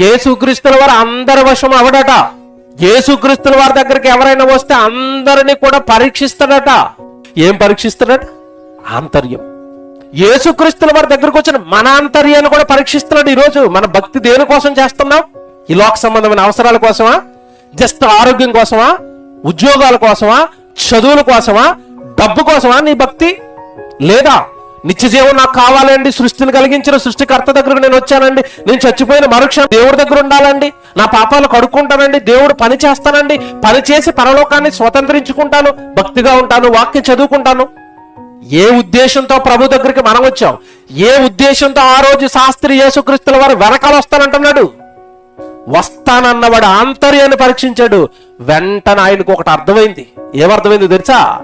యేసుక్రీస్తుల వారు అందరి వశం అవడట. యేసుక్రీస్తుల వారి దగ్గరికి ఎవరైనా వస్తే అందరినీ కూడా పరీక్షిస్తాడట. ఏం పరీక్షిస్తాడట? ఆంతర్యం. యేసుక్రీస్తుల వారి దగ్గరకు వచ్చిన మన ఆంతర్యాన్ని కూడా పరీక్షిస్తున్నాడు ఈరోజు. మన భక్తి దేనికోసం చేస్తున్నాం? ఈ లోక సంబంధమైన అవసరాల కోసమా? జస్ట్ ఆరోగ్యం కోసమా? ఉద్యోగాల కోసమా? చదువుల కోసమా? డబ్బు కోసమా నీ భక్తి? లేదా నిత్య జీవం నాకు కావాలండి. సృష్టిని కలిగించిన సృష్టికర్త దగ్గరకు నేను వచ్చానండి. నేను చచ్చిపోయిన మరుక్షణం దేవుడి దగ్గర ఉండాలండి. నా పాపాలు కడుక్కుంటానండి. దేవుడు పని చేస్తానండి. పని చేసి పరలోకాన్ని స్వతంత్రించుకుంటాను. భక్తిగా ఉంటాను. వాక్యం చదువుకుంటాను. ఏ ఉద్దేశంతో ప్రభు దగ్గరికి మనం వచ్చాం? ఏ ఉద్దేశంతో ఆ రోజు శాస్త్రి యేసుక్రీస్తుల వారు వెనకాల వస్తానంటున్నాడు? వస్తానన్నవాడు ఆంతర్యాన్ని పరీక్షించాడు. వెంటనే ఆయనకు ఒకటి అర్థమైంది. ఏమర్థమైంది తెలుసా?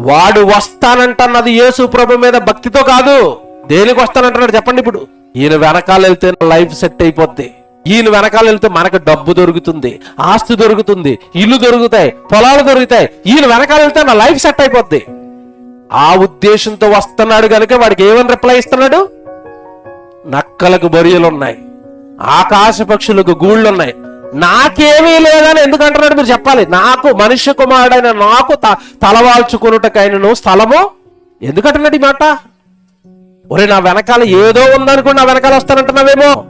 వాడు వస్తానంటన్నది యేసు ప్రభు మీద భక్తితో కాదు. దేనికి వస్తానంటున్నాడు చెప్పండి ఇప్పుడు. ఈయన వెనకాల వెళ్తే లైఫ్ సెట్ అయిపోద్ది. ఈయన వెనకాల వెళ్తే మనకు డబ్బు దొరుకుతుంది ఆస్తి దొరుకుతుంది ఇల్లు దొరుకుతాయి పొలాలు దొరుకుతాయి. ఈయన వెనకాల వెళ్తే నా లైఫ్ సెట్ అయిపోద్ది. ఆ ఉద్దేశంతో వస్తున్నాడు కనుక వాడికి ఏమని రిప్లై ఇస్తున్నాడు? నక్కలకు బరియలున్నాయి ఆకాశ పక్షులకు గూళ్ళున్నాయి. నాకేమీ లేదని ఎందుకు అంటున్నాడు మీరు చెప్పాలి? నాకు మనుష్య కుమారుడైన నాకు త- తలవాల్చుకున్నటకైనను స్థలము? ఎందుకంటున్నాడు ఈ మాట? ఒరే నా వెనకాల ఏదో ఉందనుకుని నా వెనకాల వస్తానంటున్నావేమో?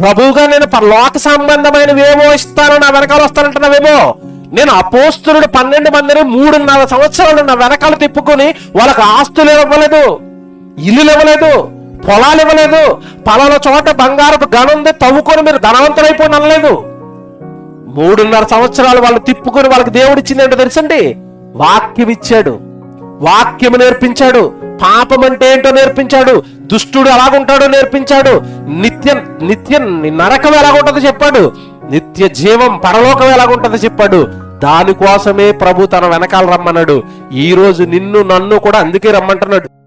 ప్రభువుగా నేను పరలోక సంబంధమైనవేమో ఇస్తాను నా వెనకాల వస్తానంటున్నావేమో? నేను అపోస్తులుడు పన్నెండు మందిని మూడున్నర సంవత్సరాలు నా వెనకాల తిప్పుకొని వాళ్ళకి ఆస్తులు ఇవ్వలేదు ఇల్లులు ఇవ్వలేదు పొలాలు ఇవ్వలేదు పొలాల చోట బంగారపు గనం తవ్వుకొని మీరు ధనవంతులైపోయి అనలేదు మూడున్నర సంవత్సరాలు వాళ్ళు తిప్పుకొని వాళ్ళకి దేవుడిచ్చింది ఏంటో తెలుసండి? వాక్యం ఇచ్చాడు. వాక్యము నేర్పించాడు. పాపం అంటే ఏంటో నేర్పించాడు. దుష్టుడు ఎలాగుంటాడో నేర్పించాడు. నిత్య నిత్య నరకం ఎలాగుంటుందో చెప్పాడు. నిత్య జీవం పరలోకం ఎలాగుంటుందో చెప్పాడు. దానికోసమే ప్రభు తన వెనకాల రమ్మన్నాడు. ఈ రోజు నిన్ను నన్ను కూడా అందుకే రమ్మంటున్నాడు.